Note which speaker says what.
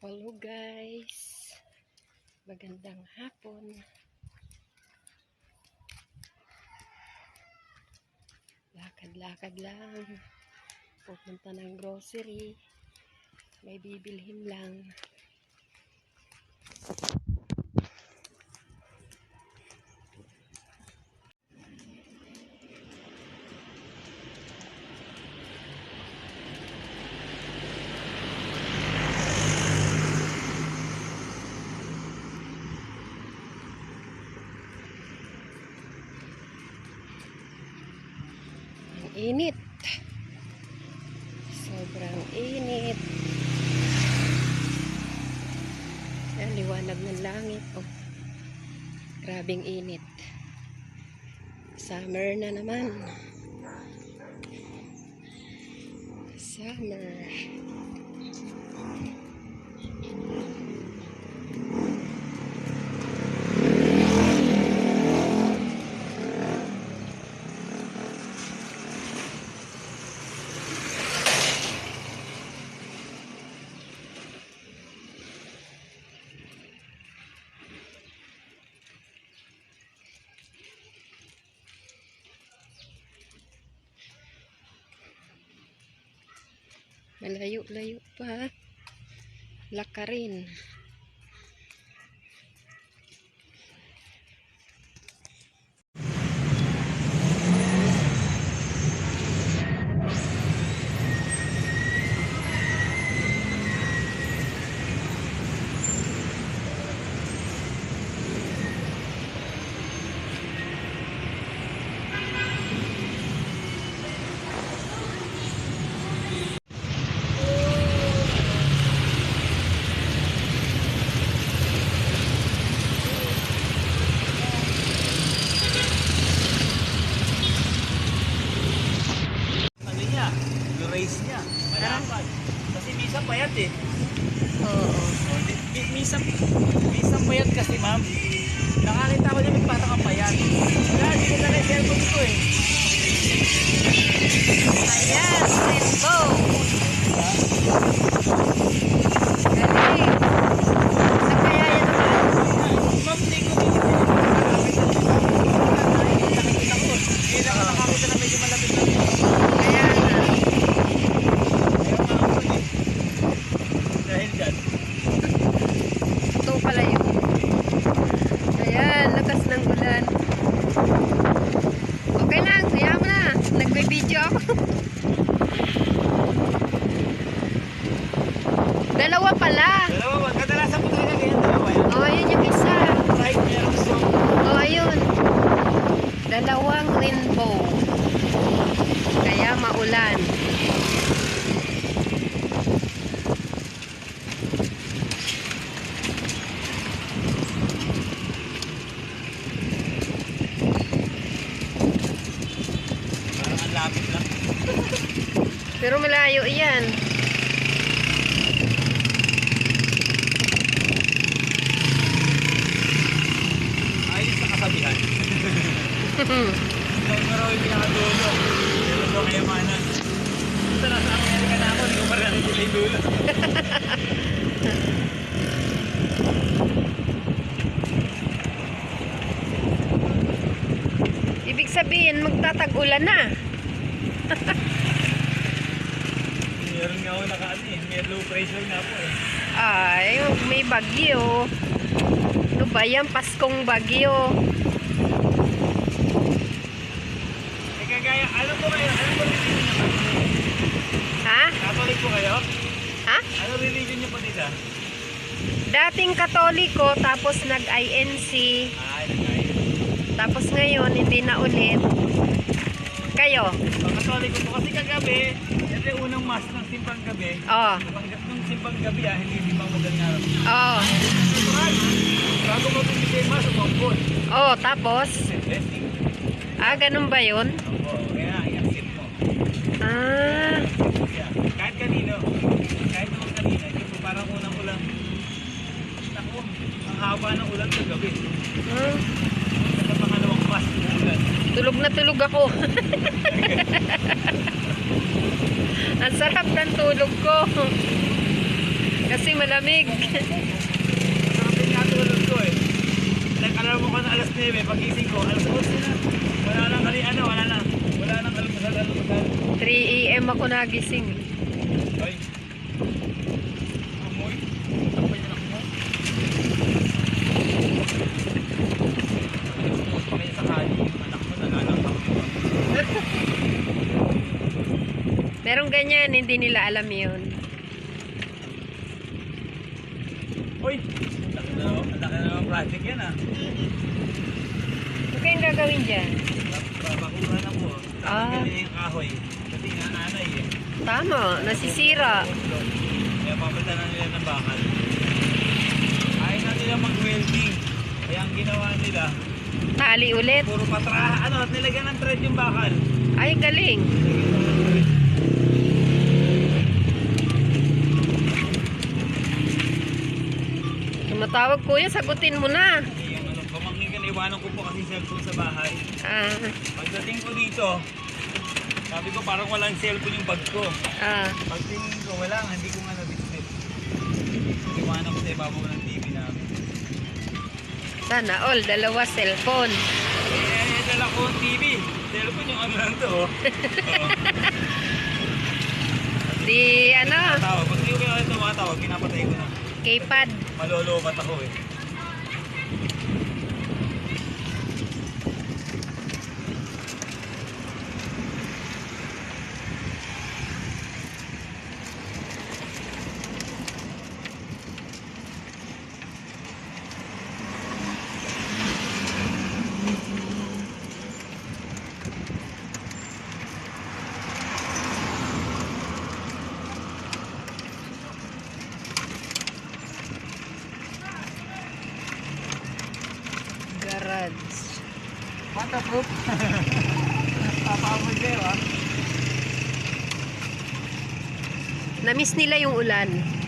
Speaker 1: Hello guys. Magandang hapon. Lakad-lakad lang. Pupunta ng grocery. May bibilhin lang. Init. Sobrang init. Ayan, liwanag ng langit. Oh. Grabing init. Summer na naman. Summer. Malayo-layo pa. Lakarin.
Speaker 2: ano niya, yung race niya, malapad. Kasi minsan payat eh.
Speaker 1: Oo.
Speaker 2: Minsan, minsan payat kasi ma'am. Nakakita ko niya magpatang ang payat. Wala, hindi ko na cellphone ko eh.
Speaker 1: Ayan, rainbow. Galing. Saan kaya yan naman?
Speaker 2: Ma'am, hindi ko nakakita ko. Hindi na nakakita na medyo malapit na.
Speaker 1: Kaya na.
Speaker 2: Ayaw nga ako eh. Dahil dyan.
Speaker 1: Ito pala yun. Ayan, lakas ng ulan. Okay lang, kaya mo na. Nagbe-video ako. Dalawa pala.
Speaker 2: Dalawa? Kadalasan po talaga ganyan dalawa yan.
Speaker 1: O, ayun yung isa.
Speaker 2: Right, merong song.
Speaker 1: O, ayun. Dalawang rainbow. Kaya maulan. Pero malayo yan.
Speaker 2: Na raw yung pinakadulo. Meron daw kayamanan. Ito nasa Amerika na ako, hindi ko pa rin nakikita yung dulo.
Speaker 1: Ibig sabihin, magtatag-ulan na.
Speaker 2: Meron nga ako nakaano eh, may low pressure na po eh.
Speaker 1: Ay, may bagyo. Ano ba yan? Paskong bagyo.
Speaker 2: Eh kagaya, alam ko kayo, alam ko religion niyo pa?
Speaker 1: Ha?
Speaker 2: Catholic po kayo?
Speaker 1: Ha?
Speaker 2: Ano religion niyo pa dito?
Speaker 1: Dating katoliko, tapos nag-INC,
Speaker 2: Ah,
Speaker 1: tapos ngayon, hindi na ulit. Kayo?
Speaker 2: Pag Catholic po kasi kagabi, siyempre unang mass ng simpang gabi,
Speaker 1: Oh.
Speaker 2: Pag nung simpang gabi ah, hindi simpang madaling araw.
Speaker 1: Oh.
Speaker 2: Natural, bago magbibigay yung mass, umambon.
Speaker 1: Oh, tapos? Ah, ganun ba yun?
Speaker 2: Opo, kaya i-accept mo.
Speaker 1: Ah.
Speaker 2: Kanino, kahit naman kanina, yung parang unang ulan. Naku, ang haba ng ulan sa gabi.
Speaker 1: Hmm.
Speaker 2: Sa pangalawang mas ng ulan.
Speaker 1: Tulog na tulog ako. Ang sarap ng tulog ko. Kasi malamig.
Speaker 2: Sarap yung natulog ko eh. Nag-alarm ko na alas 9, pagising ko, alas 11 na. Wala nang kali, ano, wala na. Wala nang almusal, almusal.
Speaker 1: 3 a.m. ako nagising.
Speaker 2: Ay. Amoy. Tapay na ako mo. Kaya sa kali, yung anak mo nananakap mo.
Speaker 1: Merong ganyan, hindi nila alam yun.
Speaker 2: Uy! Ang laki na naman- project yan ah.
Speaker 1: Ano kayong gagawin dyan?
Speaker 2: Babakuran ako.
Speaker 1: Ah.
Speaker 2: Tapos ganyan yung kahoy. Kasi nga nanay eh.
Speaker 1: Tama, nasisira.
Speaker 2: Kaya papalitan na nila ng bakal. Ayaw na nila mag-welding. Kaya ang ginawa nila,
Speaker 1: Tali ulit.
Speaker 2: puro patra, ano, nilagyan ng thread yung bakal.
Speaker 1: Ay, galing.
Speaker 2: Nilagyan ng
Speaker 1: Tumatawag kuya, sagutin mo na.
Speaker 2: Pamangkin iwanan ko po kasi cellphone sa bahay.
Speaker 1: Ah,
Speaker 2: Pagdating ko dito, sabi ko parang walang cellphone yung bag ko.
Speaker 1: ah.
Speaker 2: Pagtingin ko, wala hindi ko nga na-display. Iwanan ko sa ibabaw ng TV namin.
Speaker 1: Sana all, dalawa cellphone.
Speaker 2: Eh, dala ko ang TV. Cellphone yung ano lang to. Oh.
Speaker 1: Di, ano,
Speaker 2: Tawag. Pag hindi ko kaya tumatawag, pinapatay ko na.
Speaker 1: keypad.
Speaker 2: Malolobat ako eh.
Speaker 1: Garage.
Speaker 2: Waterproof. Papaabot kayo ah.
Speaker 1: Namiss nila yung ulan.